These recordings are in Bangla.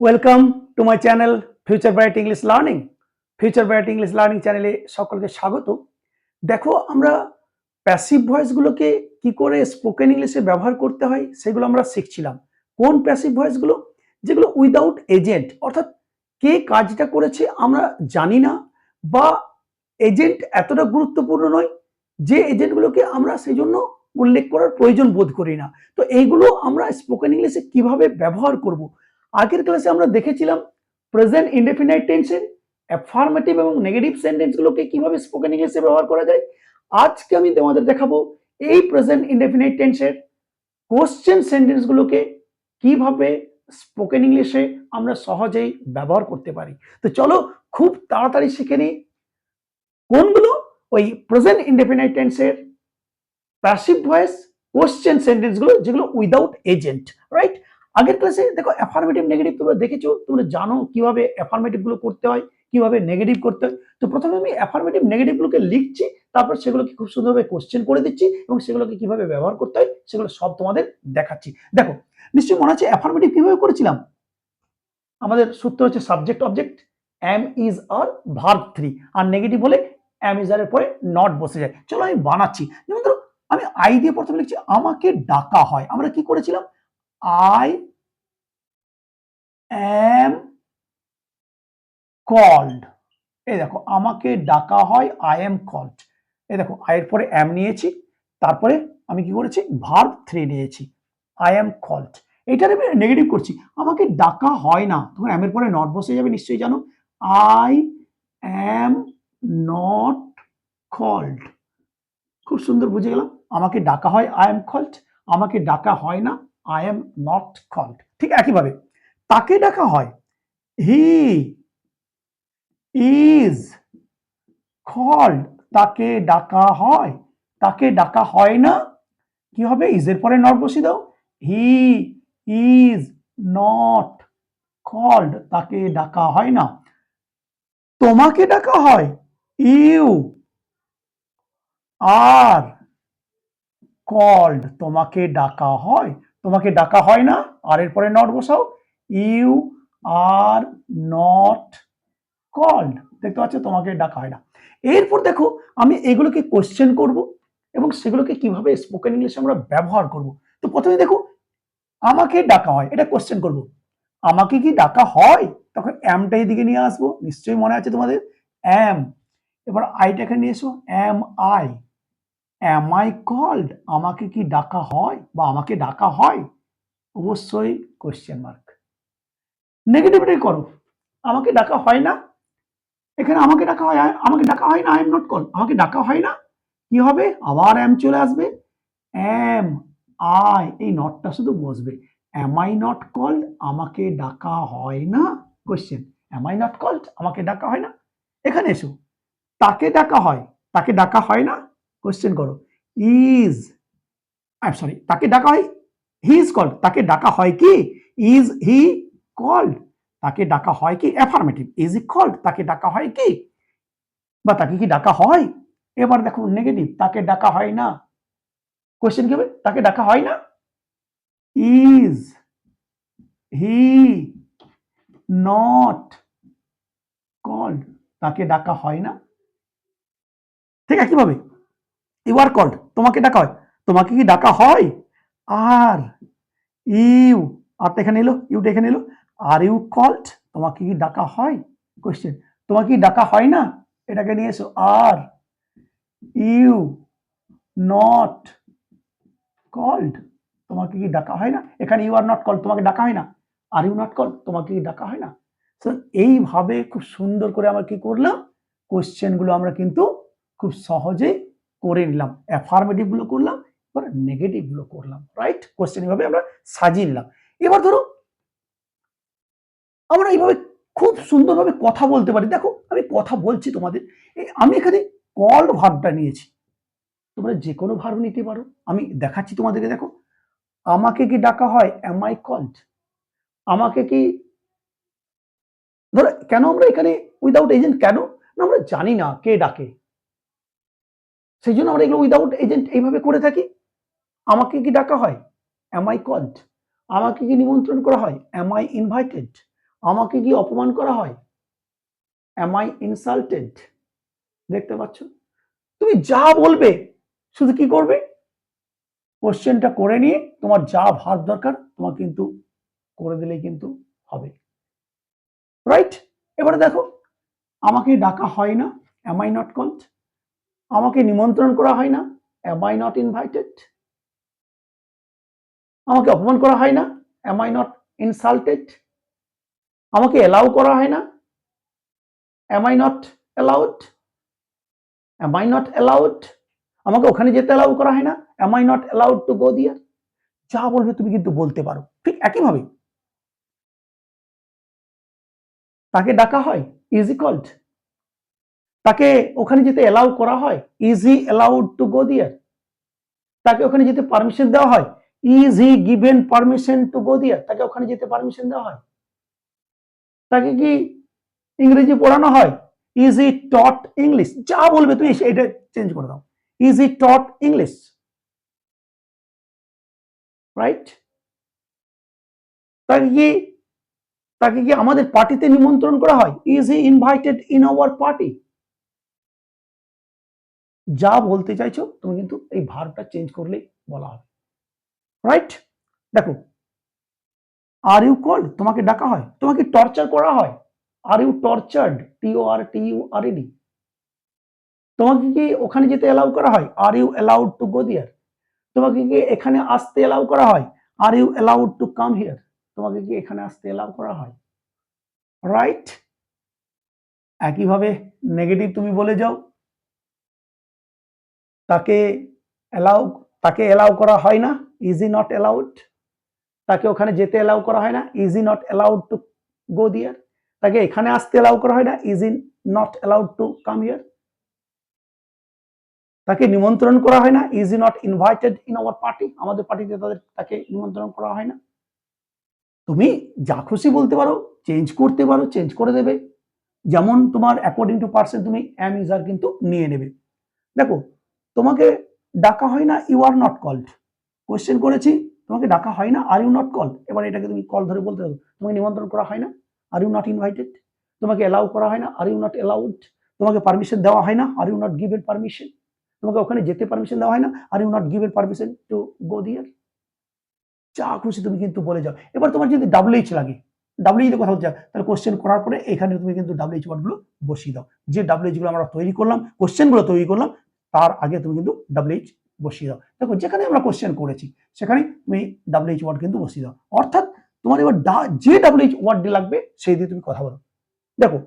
Welcome to my channel future bright English learning future bright English learning চ্যানেলে সকলকে স্বাগত। দেখো, আমরা প্যাসিভ ভয়েসগুলোকে কি করে স্পোকেন ইংলিশে ব্যবহার করতে হয় সেগুলো আমরা শিখছিলাম। কোন প্যাসিভ ভয়েসগুলো যেগুলো উইদাউট এজেন্ট অর্থাৎ কে কাজটা করেছে আমরা জানি না, বা এজেন্ট এতটা গুরুত্বপূর্ণ নয় যে এজেন্টগুলোকে আমরা সেই জন্য উল্লেখ করার প্রয়োজন বোধ করি না। তো এইগুলো আমরা স্পোকেন ইংলিশে কীভাবে ব্যবহার করব? আগের ক্লাসে আমরা দেখেছিলাম প্রেজেন্ট ইনডেফিনাইট টেন্সের অ্যাফার্মেটিভ এবং নেগেটিভ সেন্টেন্সগুলোকে কীভাবে স্পোকেন ইংলিশে ব্যবহার করা যায়। আজকে আমি তোমাদের দেখাবো এই প্রেজেন্ট ইনডেফিনাইট টেন্সের কোশ্চেন সেন্টেন্সগুলোকে কীভাবে স্পোকেন ইংলিশে আমরা সহজেই ব্যবহার করতে পারি। তো চলো খুব তাড়াতাড়ি শিখে নিই। কোনগুলো? ওই প্রেজেন্ট ইনডেফিনাইট টেন্সের প্যাসিভ ভয়েস কোশ্চেন সেন্টেন্সগুলো যেগুলো উইদাউট এজেন্ট রাইট আগের ক্লাসে দেখো অ্যাফার্মেটিভ নেগেটিভ তোমরা দেখেছ, তোমরা জানো কীভাবে অ্যাফার্মেটিভগুলো করতে হয়, কীভাবে নেগেটিভ করতে হয়। তো প্রথমে আমি অ্যাফার্মেটিভ নেগেটিভ গুলোকে লিখছি, তারপর সেগুলোকে খুব সুন্দরভাবে কোশ্চেন করে দিচ্ছি এবং সেগুলোকে কীভাবে ব্যবহার করতে হয়, সেগুলো সব তোমাদের দেখাচ্ছি। দেখো, নিশ্চয়ই মনে আছে অ্যাফার্মেটিভ কীভাবে করেছিলাম? আমাদের সূত্র হচ্ছে subject object am is are verb three R negative হলে এম ইজ আর এর পরে নট বসে যায়। চলো আমি বানাচ্ছি। যেমন ধরো, আমি আই দিয়ে প্রথমে লিখছি, আমাকে ডাকা হয়। আমরা কি করেছিলাম? আই অ্যাম কল্ড এই দেখো, আমাকে ডাকা হয় আই এম কল্ড এই দেখো আয়ের পরে অ্যাম নিয়েছি, তারপরে আমি কি করেছি? ভার্ব থ্রি নিয়েছি। আই এম কল্ড এটার আমি নেগেটিভ করছি। আমাকে ডাকা হয় না। তখন অ্যামের পরে নট বসে যাবে, নিশ্চয়ই জানো? আই অ্যাম নট কল্ড খুব সুন্দর বুঝে গেলাম। আমাকে ডাকা হয় আই এম কল্ড আমাকে ডাকা হয় না। আই এম নট কল্ড ঠিক একইভাবে তাকে ডাকা হয় হি ইজ কল্ড তাকে ডাকা হয়, তাকে ডাকা হয় না, কি হবে? ইজের পরে নট বসিয়ে দাও হি ইজ নট কল্ড তাকে ডাকা হয় না। তোমাকে ডাকা হয় ইউ আর কল্ড তোমাকে ডাকা হয় তোমাকে ডাকা হয় না, আর এর পরে নট বসাও। ইউ আর নট কল্ড দেখতে পাচ্ছ, তোমাকে ডাকা হয় না। এরপর দেখো, আমি এগুলোকে কোশ্চেন করব এবং সেগুলোকে কীভাবে স্পোকেন ইংলিশে আমরা ব্যবহার করব। তো প্রথমে দেখো, আমাকে ডাকা হয়, এটা কোশ্চেন করব। আমাকে কি ডাকা হয়? তখন অ্যামটা দিকে নিয়ে আসব, নিশ্চয়ই মনে আছে তোমাদের? অ্যাম এবার আইটাকে নিয়ে এসো am I am I called আমাকে কি ডাকা হয় বা আমাকে ডাকা হয়? অবশ্যই কোশ্চেন মার্ক নেগেটিভিটি করো। আমাকে ডাকা হয় না? এখানে আমাকে ডাকা হয়, আমাকে ডাকা হয় না? আই এম নট কল আমাকে ডাকা হয় না? কি হবে? আবার অ্যাম চলে আসবে। অ্যাম আই এই নটটা শুধু বসবে। অ্যাম আই নট কল্ড আমাকে ডাকা হয় না? Question am I not called আমাকে ডাকা হয় না? এখানে এসো। তাকে ডাকা হয়। তাকে ডাকা হয় না? কোশ্চেন করো। ইজ আই সরি তাকে ডাকা হয়? হি ইজ কল্ড তাকে ডাকা হয় কি? ইজ হি কল্ড তাকে ডাকা হয় কি? অ্যাফার্মেটিভ ইজ ই কল্ড তাকে ডাকা হয় কি? বা তাকে কি ডাকা হয়? এবার দেখো নেগেটিভ তাকে ডাকা হয় না। কোশ্চেন কি হবে? তাকে ডাকা হয় না? ইজ হি নট কল্ড তাকে ডাকা হয় না? ঠিক আছে কীভাবে? ইউ আর কল্ড তোমাকে ডাকা হয়। তোমাকে কি ডাকা হয়? আর ইউ আরটা এখানে এলো ইউটা এখানে এলো। আর ইউ কল্ড তোমাকে কি ডাকা হয়? কোশ্চেন তোমাকে কি ডাকা হয় না? এটাকে নিয়ে এসো। আর ইউ নট কল্ড তোমাকে কি ডাকা হয় না? এখানে ইউ আর নট কল তোমাকে ডাকা হয় না। আর ইউ নট কল তোমাকে কি ডাকা হয় না? তো এইভাবে খুব সুন্দর করে আমরা কি করলাম? কোশ্চেনগুলো আমরা কিন্তু খুব সহজেই করে নিলাম। অ্যাফার্মেটিভগুলো করলাম, এবার নেগেটিভগুলো করলাম। রাইট কোশ্চেন এইভাবে আমরা সাজিয়ে নিলাম। এবার ধরো, আমরা এইভাবে খুব সুন্দরভাবে কথা বলতে পারি। দেখো, আমি কথা বলছি তোমাদের। আমি এখানে কল্ড ভাবটা নিয়েছি। তোমরা যে কোনো ভার্ব নিতে পারো। আমি দেখাচ্ছি তোমাদেরকে, দেখো। আমাকে কি ডাকা হয়? এম আই কল্ড আমাকে কি, ধরো, কেন আমরা এখানে উইদাউট এজেন্ট কেন? না, আমরা জানি না কে ডাকে। সেই জন্য আমরা এগুলো উইদাউট এজেন্ট এইভাবে করে থাকি। আমাকে কি ডাকা হয়? এম আই কল্ড আমাকে কি নিমন্ত্রণ করা হয়? এম আই ইনভাইটেড আমাকে কি অপমান করা হয়? অ্যাম আই ইনসাল্টেড দেখতে পাচ্ছ? তুমি যা বলবে, শুধু কি করবে? কোশ্চেনটা করে নিয়ে তোমার যা ভাব দরকার, তোমার কিন্তু করে দিলেই কিন্তু হবে। রাইট এবারে দেখো, আমাকে ডাকা হয় না? অ্যাম আই নট কল্ড আমাকে নিমন্ত্রণ করা হয় না? অ্যাম আই নট ইনভাইটেড আমাকে অপমান করা হয় না? অ্যাম আই নট ইনসাল্টেড আমাকে এলাউ করা হয় না? Am I not allowed am I not allowed আমাকে ওখানে যেতে অ্যালাউ করা হয় না? Am I not allowed to go there যা বলবে তুমি কিন্তু বলতে পারো। ঠিক একইভাবে। তাকে ডাকা হয়? ইজি কল্ড তাকে ওখানে যেতে অ্যালাউ করা হয়? Easy allowed to go there তাকে ওখানে যেতে পারমিশন দেওয়া হয়? Is he given permission to go there তাকে ওখানে যেতে পারমিশন দেওয়া হয়। তাকে কি ইংরেজি পড়ানো হয়? ইজ টট ইংলিশ যা বলবে তুমি এটা চেঞ্জ করে দাও। ইজ টট ইংলিশ রাইট তাকে কি তাকে কি আমাদের পার্টিতে নিমন্ত্রণ করা হয়? Is invited in our party যা বলতে চাইছো, তুমি কিন্তু এই ভার্বটা চেঞ্জ করলেই বলা হবে। রাইট দেখো আর ইউ কল্ড তোমাকে ডাকা হয়। তোমাকে টর্চার করা হয়। আর ইউ টর্চার্ড টিও আর টি ইউ আর ডি তোমাকে কি ওখানে যেতে অ্যালাউ করা হয়? Are you allowed to go there তোমাকে কি এখানে আসতে অ্যালাউ করা হয়? Are you allowed to come here তোমাকে কি এখানে আসতে অ্যালাউ করা হয়? রাইট একইভাবে নেগেটিভ তুমি বলে যাও। তাকে অ্যালাউ তাকে অ্যালাউ করা হয় না ইজি নট অ্যালাউড তাকে ওখানে যেতে অ্যালাউ করা হয় না is he not allowed to go there তাকে এখানে আসতে অ্যালাউ করা হয় না is he not allowed to come here তাকে নিমন্ত্রণ করা হয় না is he not invited in our party আমাদের পার্টিতে তাদের, তাকে নিমন্ত্রণ করা হয় না। তুমি যা খুশি বলতে পারো চেঞ্জ করতে পারো চেঞ্জ করে দেবে। যেমন তোমার অ্যাকর্ডিং টু পার্সন তুমি অ্যাম ইউজার কিন্তু নিয়ে নেবে। দেখো তোমাকে ডাকা হয় না you are not called question করেছি, তোমাকে ডাকা হয় না আর ইউ নট কল এবার এটাকে তুমি কল ধরে বলতে হবে তোমাকে নিমন্ত্রণ করা হয় না আর ইউ নট ইনভাইটেড তোমাকে অ্যালাউ করা হয় না আর ইউ নট অ্যালাউড তোমাকে পারমিশন দেওয়া হয় না are you not given permission তোমাকে ওখানে যেতে পারমিশন দেওয়া হয় না are you not given permission to go there যা খুশি তুমি কিন্তু বলে যাও। এবার তোমার যদি ডাব্লিউএইচ লাগে ডাব্লিউএইচ কথা হচ্ছে তাহলে কোশ্চেন করার পরে এখানে তুমি কিন্তু ডাব্লিউএইচ ওয়ার্ডগুলো বসিয়ে দাও। যে ডাব্লিউএইচগুলো আমরা তৈরি করলাম কোশ্চেনগুলো তৈরি করলাম তার আগে তুমি কিন্তু ডাব্লিউএইচ বসিয়ে দাও। দেখো, যেখানে আমরা কোশ্চেন করেছি, সেখানে তুমি ডাব্লিউএইচ ওয়ার্ড কিন্তু বসিয়ে দাও। অর্থাৎ তোমার এবার যে ডাব্লিউএইচ ওয়ার্ডটি লাগবে, সেই দিয়ে তুমি কথা বলো। দেখো,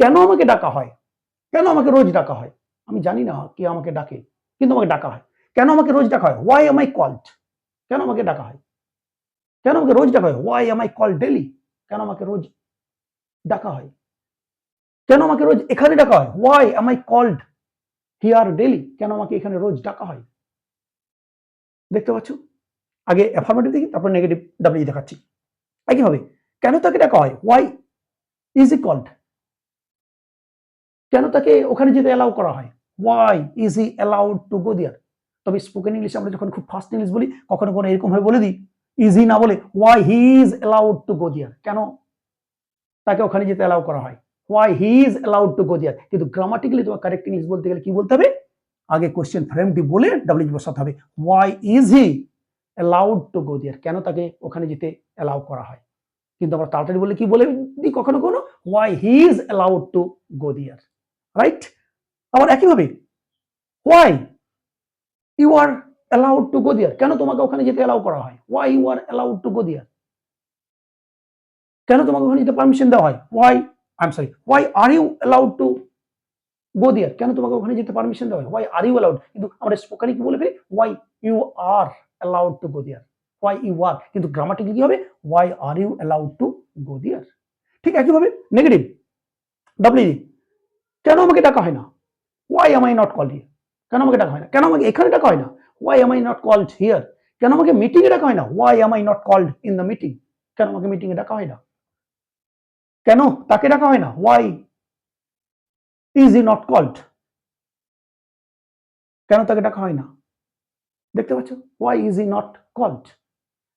কেন আমাকে ডাকা হয়? কেন আমাকে রোজ ডাকা হয়? আমি জানি না কে আমাকে ডাকে, কিন্তু আমাকে ডাকা হয়। কেন আমাকে রোজ ডাকা হয়? ওয়াই এম আই কল্ড কেন আমাকে ডাকা হয়? কেন আমাকে রোজ ডাকা হয়? Why am I call daily কেন আমাকে রোজ ডাকা হয়? কেন আমাকে রোজ এখানে ডাকা হয়? Why am I called here daily কেন আমাকে এখানে রোজ ডাকা হয়? দেখতে পাচ্ছ? আগে অ্যাফার্মেটিভ দেখি, তারপর নেগেটিভ ডাব্লিউ দেখাচ্ছি। একইভাবে, কেন তাকে ডাকা হয়? ওয়াই ইজ ই কল্ড কেন তাকে ওখানে যেতে অ্যালাউ করা হয়? Why is he allowed to go there তবে স্পোকেন ইংলিশ আমরা যখন খুব ফাস্ট ইংলিশ বলি, কখনো কখনো এরকম ভাবে বলে দিই ইজি না বলে why he is allowed to go there কেন তাকে ওখানে যেতে অ্যালাউ করা হয়? Why he is allowed to go there কিন্তু গ্রামাটিক্যালি তোমার কারেক্ট ইংলিশ বলতে গেলে কি বলতে হবে? আগে কোশ্চেন ফ্রেমটি বলে ডাব্লিউ বসাতে হবে। Why is he allowed to go there কেন তাকে ওখানে যেতে অ্যালাউ করা হয়? কিন্তু আমরা তাড়াতাড়ি বলে কি বলে দিই কখনো কখনো? Why he is allowed to go there right আবার একইভাবে why you are allowed to go there কেন তোমাকে ওখানে যেতে অ্যালাউ করা হয়? Why you are allowed to go there কেন তোমাকে ওখানে যেতে পারমিশন দেওয়া হয়? Why I am sorry why are you allowed to go there কেন তোমাকে ওখানে যেতে পারমিশন দেওয়া হয়? ওয়াই আর ইউ অ্যালাউড কিন্তু আমরা স্পোকানে কি বলে ফেলি? Why you are allowed to go there why you are কিন্তু গ্রামাটিক্যালি কি হবে? Why are you allowed to go there ঠিক একইভাবে নেগেটিভ ডাব্লিউ কেন আমাকে ডাকা হয় না? Why am I not call here কেন আমাকে ডাকা হয় না? কেন আমাকে এখানে ডাকা হয় না? Why am I not called here কেন আমাকে মিটিংয়ে ডাকা হয় না? Why am I not called in the meeting কেন আমাকে মিটিংয়ে ডাকা হয় না? কেন? তাকে ডাকা হয় না। Why is he not called কেন তাকে ডাকা হয় না? দেখতে পাচ্ছ? Why is he not called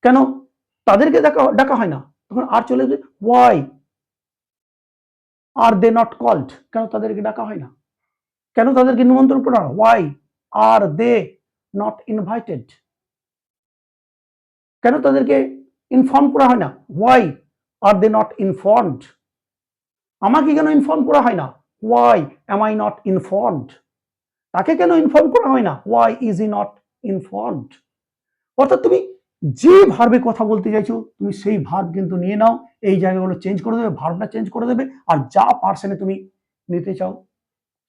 কেন তাদেরকে ডাকা ডাকা হয় না? তখন আর চলে যাবে why are they not called কেন তাদেরকে ডাকা হয় না? কেন তাদেরকে নিমন্ত্রণ করা হয় why are they not invited কেন তাদেরকে ইনফর্ম করা হয় না? Why are they not informed আমাকে কেন ইনফর্ম করা হয় না? Why am I not informed তাকে কেন ইনফর্ম করা হয় না? Why is he not informed অর্থাৎ তুমি যে ভার্বে কথা বলতে চাইছো, তুমি সেই ভার্ব কিন্তু নিয়ে নাও, এই জায়গাগুলো চেঞ্জ করে দেবে ভার্বটা চেঞ্জ করে দেবে, আর যা পার্সেনে তুমি নিতে চাও,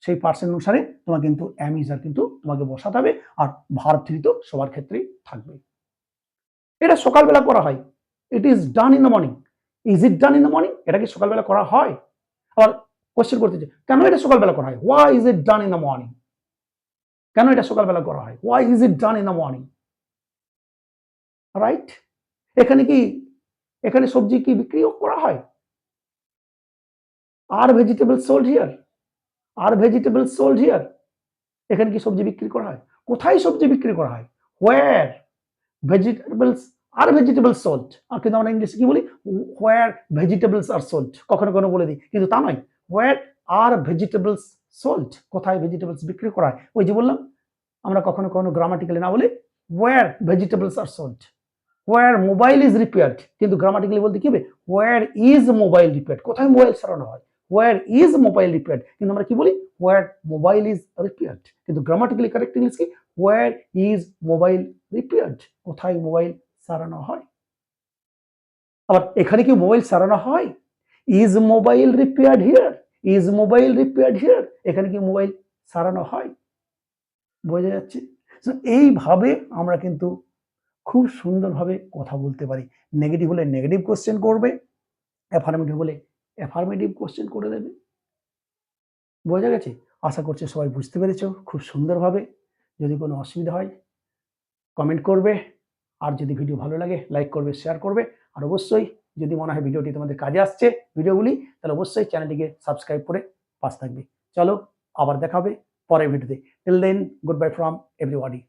সেই পার্সেন অনুসারে তোমার কিন্তু অ্যামিজার কিন্তু তোমাকে বসাতে হবে, আর ভার্ব থ্রি তো সবার ক্ষেত্রেই থাকবে। এটা সকালবেলা করা হয়। It is done in the morning is it done in the morning এটা কি সকালবেলা করা হয়? আবার কোশ্চেন করতে চাই কেন এটা সকালবেলা করা হয়? Why is it done in the morning কেন এটা সকালবেলা করা হয়? Why is it done in the morning right এখানে কি, এখানে সবজি কি বিক্রিও করা হয়? Are vegetable sold here are vegetable sold here এখানে কি সবজি বিক্রি করা হয়? কোথায় সবজি বিক্রি করা হয়? Where vegetables are vegetable sold are কিন্তু আমরা ইংলিশে কি বলি? হোয়ার ভেজিটেবলস আর সোল্ড কখনো কখনো বলে দিই। কিন্তু তা নয়। হোয়ার আর ভেজিটেবলস সোল্ড কোথায় ভেজিটেবলস বিক্রি করা হয়? ওই যে বললাম, আমরা কখনো কখনো গ্রামাটিক্যালি না বলি where vegetables are sold where mobile is repaired কিন্তু গ্রামাটিক্যালি বলতে কি হবে? হোয়ার ইজ মোবাইল রিপেয়ার্ড কোথায় মোবাইল সারানো হয়? হোয়ার ইজ মোবাইল রিপেয়ার্ড কিন্তু আমরা কি বলি? হোয়ার মোবাইল ইজ রিপেয়ার্ড কিন্তু গ্রামাটিক্যালি কারেক্ট ইংলিশ কি? হোয়ার ইজ মোবাইল রিপেয়ার্ড কোথায় মোবাইল সারানো হয়। আবার এখানে কি মোবাইল সারানো হয়? Is mobile repaired here is mobile repaired here এখানে কি মোবাইল সারানো হয়? বোঝা যাচ্ছে? এইভাবে আমরা কিন্তু খুব সুন্দরভাবে কথা বলতে পারি। নেগেটিভ হলে নেগেটিভ কোশ্চেন করবে অ্যাফার্মেটিভ হলে অ্যাফার্মেটিভ কোশ্চেন করে দেবে। বোঝা গেছে? আশা করছি সবাই বুঝতে পেরেছ। খুব সুন্দরভাবে। যদি কোনো অসুবিধা হয় কমেন্ট করবে। আর যদি ভিডিও ভালো লাগে লাইক করবে শেয়ার করবে। আর অবশ্যই যদি মনে হয় ভিডিওটি তোমাদের কাজে আসছে, ভিডিওগুলি, তাহলে অবশ্যই চ্যানেলটিকে সাবস্ক্রাইব করে পাশ থাকবে। চলো, আবার দেখাবে পরের ভিডিওতে। Till then good bye from everybody